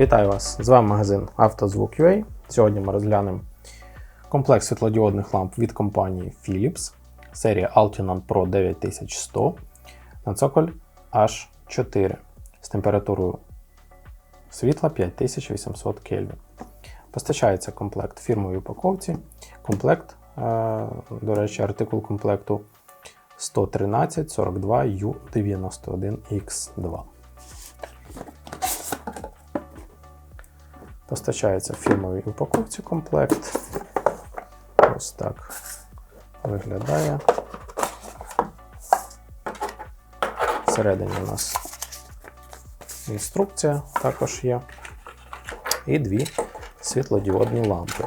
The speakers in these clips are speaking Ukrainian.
Вітаю вас! З вами магазин «Автозвук.UA». Сьогодні ми розглянемо комплекс світлодіодних ламп від компанії Philips, серія Altinon Pro 9100 на цоколь H4 з температурою світла 5800 Кельвін. Постачається комплект фірмовій упаковці. Комплект, е, до речі, артикул комплекту 113 42 U91X2. Постачається в фірмовій упаковці комплект. Ось так виглядає. Всередині у нас інструкція також є. І дві світлодіодні лампи.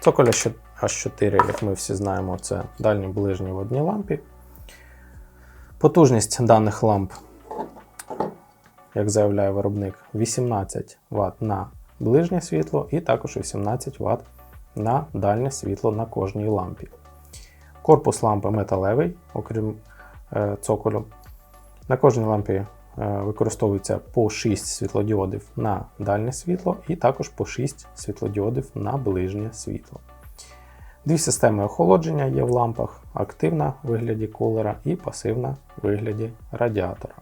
Цоколя H4, як ми всі знаємо, це дальні ближні водні лампи. Потужність даних ламп, як заявляє виробник, 18 Вт на ближнє світло і також 18 Вт на дальнє світло на кожній лампі. Корпус лампи металевий, окрім е, цоколю. На кожній лампі е, використовується по 6 світлодіодів на дальнє світло і також по 6 світлодіодів на ближнє світло. Дві системи охолодження є в лампах: активна в вигляді кулера і пасивна в вигляді радіатора.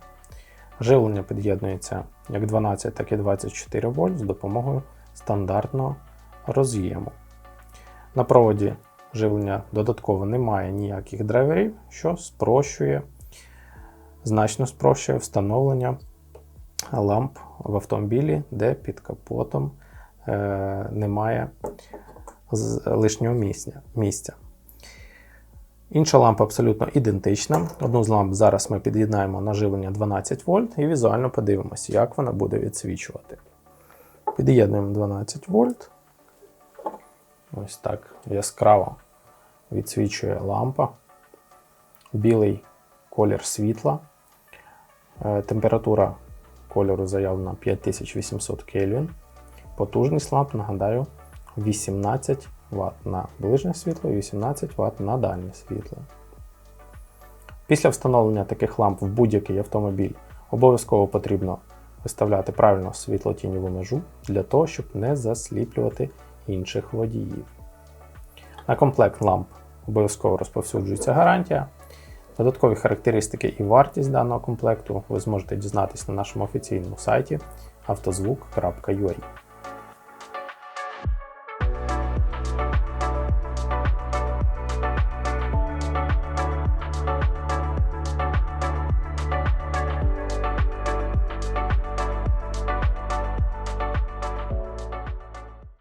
Живлення під'єднується як 12, так і 24 вольт з допомогою стандартного роз'єму. На проводі живлення додатково немає ніяких драйверів, що спрощує, значно спрощує встановлення ламп в автомобілі, де під капотом е, немає з лишнього місця. Інша лампа абсолютно ідентична. Одну з ламп зараз ми під'єднаємо на живлення 12 вольт і візуально подивимося, як вона буде відсвічувати. Під'єднуємо 12 вольт. Ось так яскраво відсвічує лампа. Білий колір світла. Е, Температура кольору заявлена 5800 Кельвін. Потужність ламп, нагадаю, 18 Вт на ближнє світло і 18 Вт на дальнє світло. Після встановлення таких ламп в будь-який автомобіль обов'язково потрібно виставляти правильно світло-тіньову межу для того, щоб не засліплювати інших водіїв. На комплект ламп обов'язково розповсюджується гарантія. Додаткові характеристики і вартість даного комплекту ви зможете дізнатися на нашому офіційному сайті автозвук.ua.